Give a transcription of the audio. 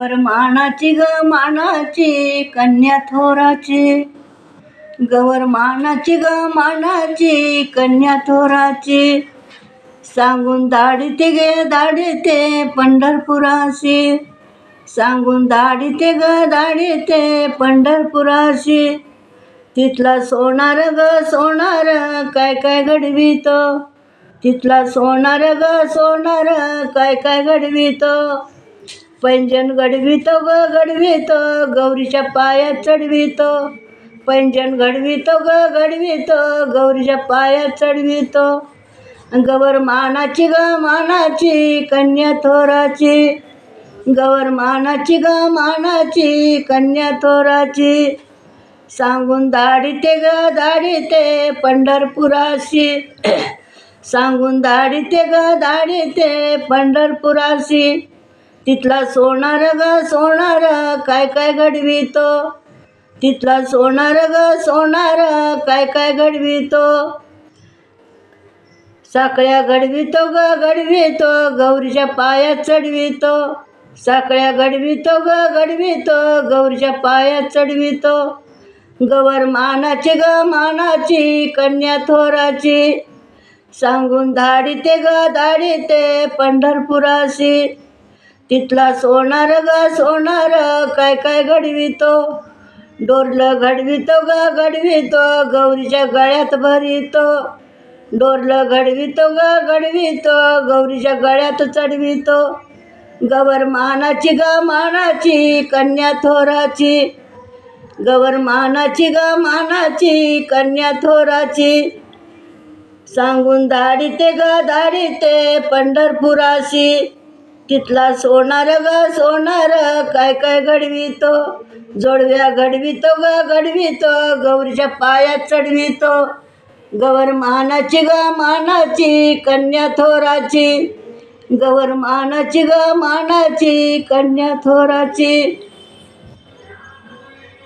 वर मानाची ग मानाची कन्या थोराची. गवर मानाची ग मानाची कन्या थोराची. सांगून दाढीते गे दाढीते पंढरपुराशी. सांगून दाढीते ग दाढीते पंढरपुराशी. तिथला सोनार ग सोनार काय काय घडवितो? तिथला सोनार ग सोनार काय काय घडवितो? पैंजण घडवीत ग घडवीत. गौरीच्या पायात चढवीत. पैंजण घडवीत ग घडवीत. गौरीच्या पायात चढवीत. गवर मानाची ग मानाची कन्या थोराची. गवर मानाची ग मानाची कन्या थोराची. सांगून दाडीते ग दाडीते पंढरपुराशी. सांगून दाडीते ग दाडीते पंढरपुराशी. तिथला सोनार ग सोनार काय काय घडवितो? तिथला सोनार ग सोनार काय काय घडवितो? साखळ्या घडवितो ग घडवितो गौरीच्या पायात चढवितो. साखळ्या घडवितो ग घडवितो गौरीच्या पायात चढवितो. गवर मानाची ग मानाची कन्या थोराची. सांगून धाडीते ग धाडीते पंढरपुराशी. तिथला सोनार ग सोनार काय काय घडवितो? डोरलं घडवितो ग घडवितो गौरीच्या गळ्यात भरितो. डोरलं घडवितो ग घडवितो गौरीच्या गळ्यात चढवितो. गवर मानाची ग मानाची कन्या थोराची. गवर मानाची ग मानाची कन्या थोराची. सांगून धाडीते ग दाढीते पंढरपुराशी. तिथला सोनार ग सोनार काय काय घडवितो? जोडव्या घडवितो ग घडवितो गौरीच्या पायात चढवितो. गवर मानाची ग मानाची कन्या थोराची. गवर मानाची ग मानाची कन्या थोराची.